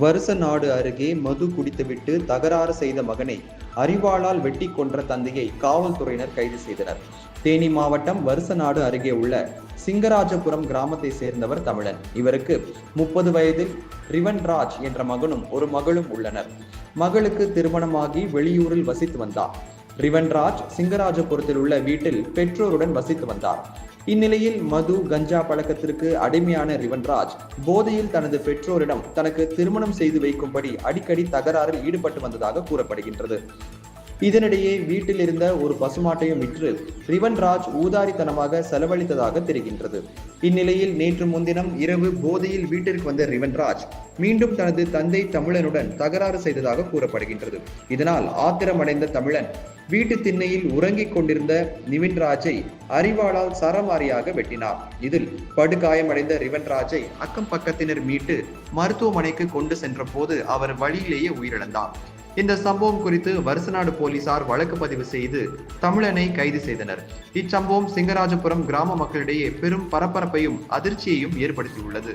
வருச நாடு அருகே மது குடித்துவிட்டு தகராறு செய்த மகனை அரிவாளால் வெட்டி கொன்ற தந்தையை காவல்துறையினர் கைது செய்தனர். தேனி மாவட்டம் வருசநாடு அருகே உள்ள சிங்கராஜபுரம் கிராமத்தை சேர்ந்தவர் தமிழன். இவருக்கு முப்பது வயதில் ரிவன்ராஜ் என்ற மகனும் ஒரு மகளும் உள்ளனர். மகளுக்கு திருமணமாகி வெளியூரில் வசித்து வந்தார். ரிவன்ராஜ் சிங்கராஜபுரத்தில் உள்ள வீட்டில் பெற்றோருடன் வசித்து வந்தார். இந்நிலையில் மது கஞ்சா பழக்கத்திற்கு அடிமையான ரிவன்ராஜ் போதையில் தனது பெற்றோரிடம் தனக்கு திருமணம் செய்து வைக்கும்படி அடிக்கடி தகராறில் ஈடுபட்டு வந்ததாக கூறப்படுகின்றது. இதனிடையே வீட்டில் இருந்த ஒரு பசுமாட்டையும் விற்று ரிவன்ராஜ் ஊதாரித்தனமாக செலவழித்ததாக தெரிகின்றது. இந்நிலையில் நேற்று முன்தினம் இரவு போதையில் வீட்டிற்கு வந்த ரிவன்ராஜ் மீண்டும் தனது தந்தை தமிழனுடன் தகராறு செய்ததாக கூறப்படுகின்றது. இதனால் ஆத்திரமடைந்த தமிழன் வீட்டு திண்ணையில் உறங்கிக் கொண்டிருந்த நிவின்ராஜை அரிவாளால் சரமாரியாக வெட்டினார். இதில் படுகாயமடைந்த ரிவன்ராஜை அக்கம் பக்கத்தினர் மீட்டு மருத்துவமனைக்கு கொண்டு சென்ற போது அவர் வழியிலேயே உயிரிழந்தார். இந்த சம்பவம் குறித்து வருசநாடு போலீசார் வழக்கு பதிவு செய்து தமிழனை கைது செய்தனர். இச்சம்பவம் சிங்கராஜபுரம் கிராம மக்களிடையே பெரும் பரபரப்பையும் அதிர்ச்சியையும் ஏற்படுத்தியுள்ளது.